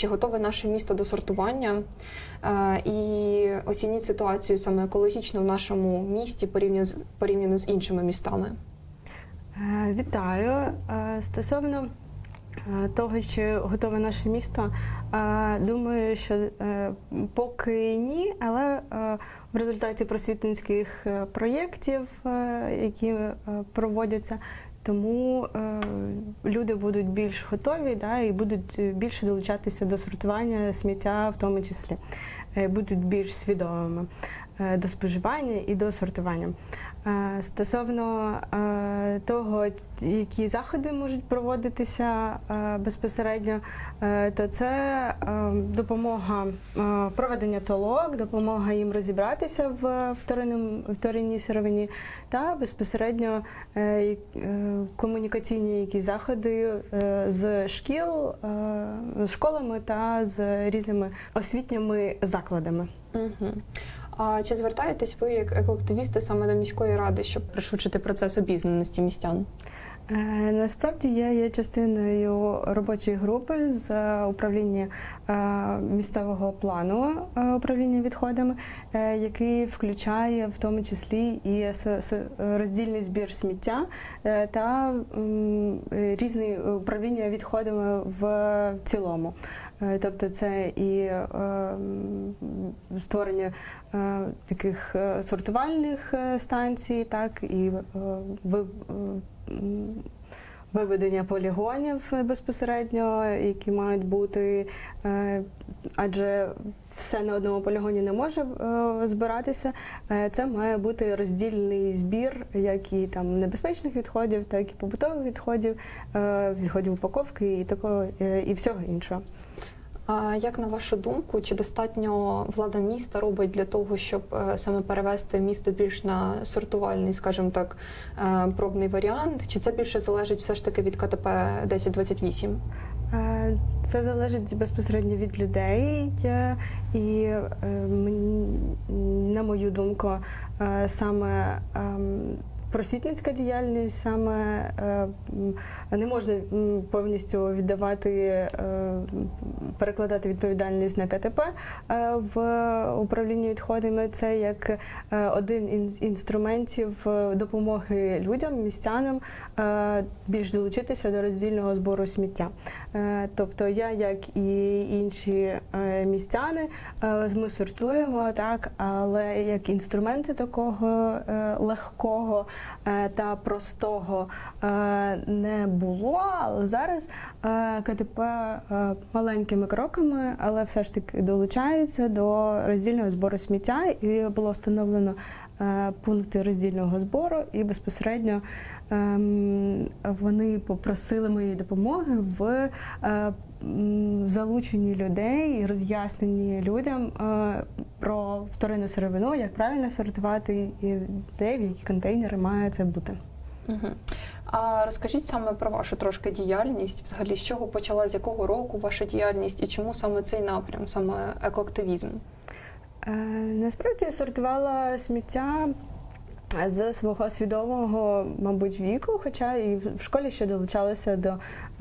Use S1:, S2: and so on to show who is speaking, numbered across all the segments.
S1: чи готове наше місто до сортування? Е, І оцініть ситуацію саме екологічно в нашому місті порівняно з порівняно з іншими містами.
S2: Е, Вітаю. Е, Стосовно того, чи готове наше місто, думаю, що поки ні, але в результаті просвітницьких проєктів, які проводяться, тому е, люди будуть більш готові да, і будуть більше долучатися до сортування сміття, в тому числі, Е, будуть більш свідомими е, до споживання і до сортування. Е, Стосовно е, того, які заходи можуть проводитися е, безпосередньо, то це допомога проведення толок, допомога їм розібратися в вторинній сировині та безпосередньо комунікаційні якісь заходи з шкіл, з школами та з різними освітніми закладами.
S1: Угу. А чи звертаєтесь ви як екоактивісти саме до міської ради, щоб пришвидшити процес обізнаності містян?
S2: Е, Насправді я є частиною робочої групи з управління е, місцевого плану е, управління відходами, який включає в тому числі і роздільний збір сміття та різні управління відходами в цілому. Е, Тобто це і е, створення е, таких е, сортувальних станцій, так і ви- виведення полігонів безпосередньо, які мають бути, е, адже все на одному полігоні не може е, збиратися. Е, Це має бути роздільний збір, як і там небезпечних відходів, так і побутових відходів, е, відходів упаковки і такого е, і всього іншого.
S1: Як на вашу думку, чи достатньо влада міста робить для того, щоб е, саме перевести місто більш на сортувальний, скажімо так, е, пробний варіант? Чи це більше залежить все ж таки від КТП 1028?
S2: Е, Це залежить безпосередньо від людей, і на мою думку, саме ем, просвітницька діяльність, саме е, не можна повністю віддавати, е, перекладати відповідальність на КТП е, в управлінні відходами. Це як один із інструментів допомоги людям, містянам більш долучитися до роздільного збору сміття. Тобто я, як і інші містяни, ми сортуємо так, але як інструменти такого легкого та простого е, не було. Але зараз е, КТП е, маленькими кроками, але все ж таки долучається до роздільного збору сміття, і було встановлено е, пункти роздільного збору, і безпосередньо ем, вони попросили моєї допомоги в е, залученні людей і роз'ясненні людям е, про вторинну сировину, як правильно сортувати і де в які контейнери має це бути.
S1: Угу. А розкажіть саме про вашу трошки діяльність, взагалі з чого почала, з якого року ваша діяльність і чому саме цей напрям, саме екоактивізм?
S2: Е, Насправді я сортувала сміття з свого свідомого, мабуть, віку, хоча і в школі ще долучалася до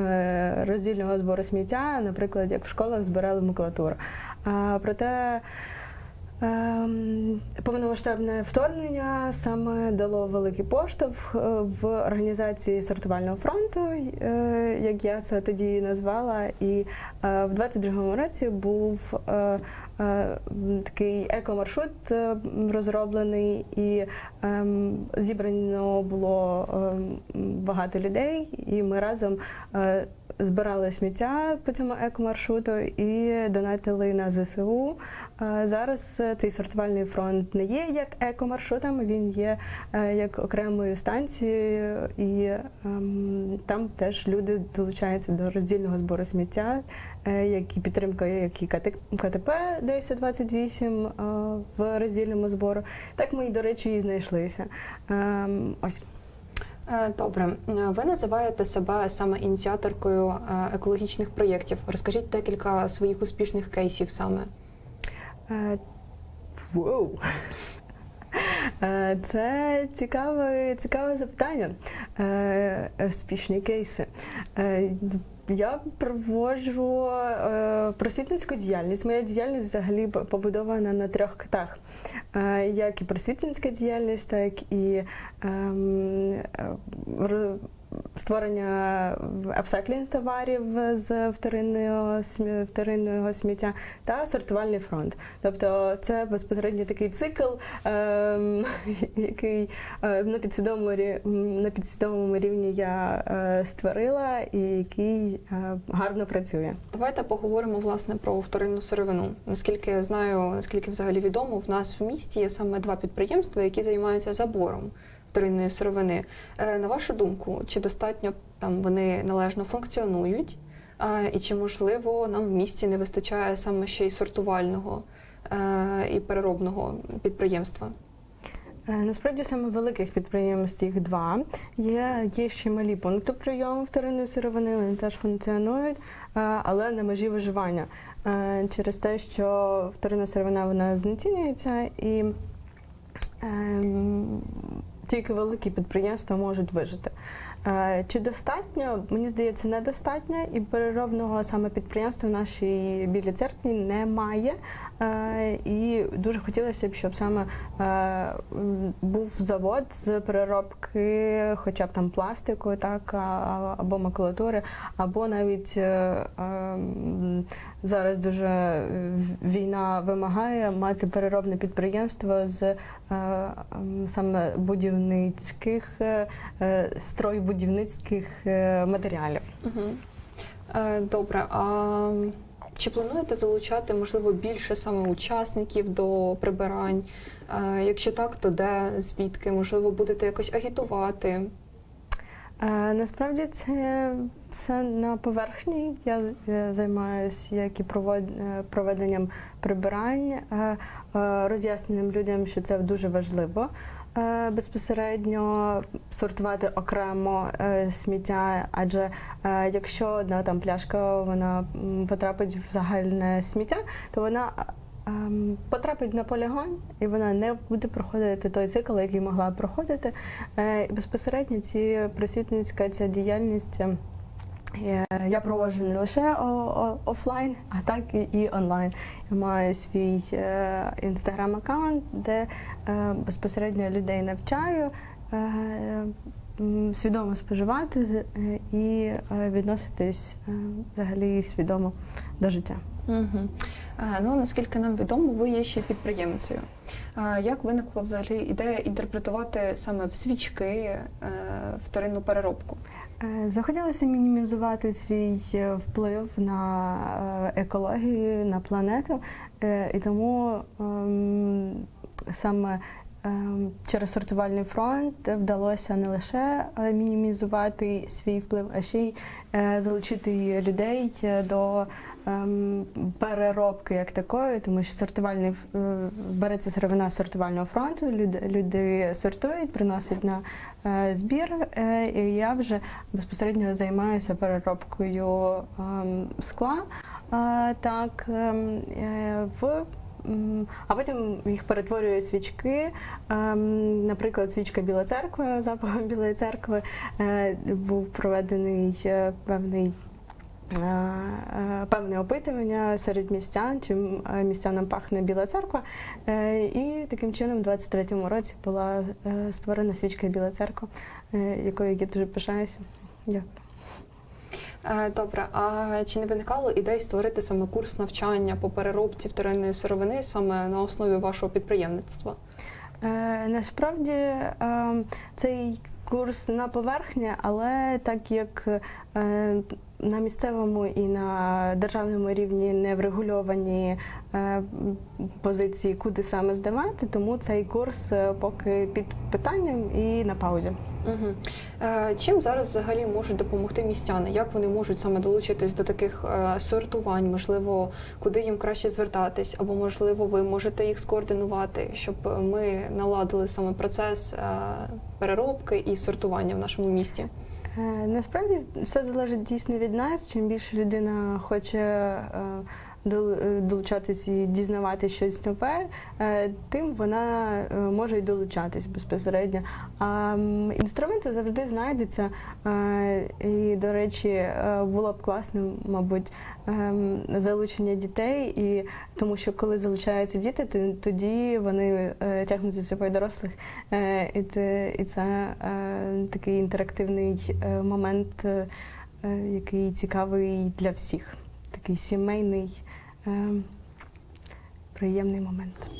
S2: е, роздільного збору сміття, наприклад, як в школах збирали макулатуру. А, Проте повномасштабне вторгнення саме дало великий поштовх е, в організації сортувального фронту, е, як я це тоді назвала. І е, в 22-му році був такий екомаршрут розроблений, і ем, зібрано було ем, багато людей, і ми разом збирали сміття по цьому екомаршруту і донатили на ЗСУ. Е, Зараз е, цей сортувальний фронт не є як екомаршрутом, він є е, як окремою станцією, і ем, там теж люди долучаються до роздільного збору сміття, е, як і підтримка, як і КТ КТП 1028 е, в роздільному збору. Так ми, до речі, і знайшлися. Ем, Ось.
S1: Е, Добре, Е, ви називаєте себе саме ініціаторкою е, екологічних проєктів. Розкажіть декілька своїх успішних кейсів саме.
S2: Воу. Е, Це цікаве, цікаве запитання. Е, Успішні кейси. Е, Я проводжу просвітницьку діяльність. Моя діяльність взагалі побудована на трьох китах. Як і просвітницька діяльність, так і ем, створення апсайклінг товарів з вторинного, вторинного сміття та сортувальний фронт. Тобто це безпосередньо такий цикл, ем, який е, на підсвідомому, на підсвідомому рівні я е, створила і який е, гарно працює.
S1: Давайте поговоримо власне про вторинну сировину. Наскільки я знаю, наскільки взагалі відомо, в нас в місті є саме два підприємства, які займаються забором вторинної сировини. Е, На вашу думку, чи достатньо там вони належно функціонують? І чи можливо нам в місті не вистачає саме ще й сортувального е, і переробного підприємства?
S2: Е, Насправді саме великих підприємств їх два. Є, є ще малі пункти прийому вторинної сировини, вони теж функціонують, але на межі виживання. Через те, що вторинна сировина вона знецінюється і ем, тільки великі підприємства можуть вижити. Е, Чи достатньо? Мені здається, недостатньо, і переробного саме підприємства в нашій білій церкві немає. Е, І дуже хотілося б, щоб саме е, був завод з переробки, хоча б там пластику, так або макулатури, або навіть ем, зараз дуже війна вимагає мати переробне підприємство з ем, саме будівницьких е, стройбудівницьких е, матеріалів.
S1: Угу. Добре. А чи плануєте залучати, можливо, більше саме учасників до прибирань? Е, Якщо так, то де, звідки? Можливо, будете якось агітувати?
S2: Насправді це все на поверхні. Я займаюся як і проведенням прибирань, роз'ясненням людям, що це дуже важливо. Е, Безпосередньо сортувати окремо е, сміття, адже е, якщо одна там пляшка вона потрапить в загальне сміття, то вона ем, потрапить на полігон і вона не буде проходити той цикл, який могла проходити. Безпосередньо ці просвітницька ця діяльність. Е, Я проводжу не лише офлайн, а так і, онлайн. Я маю свій інстаграм-аккаунт, де е, безпосередньо людей навчаю е, свідомо споживати е, і е, відноситись е, взагалі свідомо до життя.
S1: Угу. Ну, наскільки нам відомо, ви є ще підприємцею. Е, Як виникла взагалі ідея інтерпретувати саме в свічки е, вторинну переробку?
S2: Е, Захотілося мінімізувати свій е, вплив на е, екологію, на планету, Е, і тому ем, саме ем, через сортувальний фронт вдалося не лише е, мінімізувати свій вплив, а ще й е, залучити людей е, до переробки як такої, тому що сортувальний е, береться сировина сортувального фронту. Люди, люди сортують, приносять на е, збір, е, і я вже безпосередньо займаюся переробкою ем, скла. Так, ем, в а потім їх перетворюю в свічки. Ем, Наприклад, свічка Біла церква, запахом Білої церкви був проведений певний. Е, е, Певне опитування серед містян, чим е, містянам пахне Біла церква. І таким чином, у 23-му році була створена свічка Біла церква, якою я дуже пишаюся. Дякую.
S1: Добре, а чи не виникало ідей створити саме курс навчання по переробці вторинної сировини саме на основі вашого підприємництва?
S2: Насправді цей курс на поверхні, але так як на місцевому і на державному рівні не врегульовані е, позиції, куди саме здавати, тому цей курс е, поки під питанням і на паузі.
S1: Угу. Чим зараз взагалі можуть допомогти містяни? Як вони можуть саме долучитись до таких сортувань? Можливо, куди їм краще звертатись, або можливо, ви можете їх скоординувати, щоб ми наладили саме процес переробки і сортування в нашому місті?
S2: Е, Насправді все залежить дійсно від нас. Чим більше людина хоче е, долучатись і дізнавати щось нове, е, тим вона е, може й долучатись безпосередньо. А інструменти завжди знайдуться. Е, І, до речі, е, було б класно, мабуть, залучення дітей, і тому що коли залучаються діти, то тоді вони е, тягнуть за собою дорослих. Е, І це, е, такий інтерактивний е, момент, е, е, який цікавий для всіх. Такий сімейний, е, приємний момент.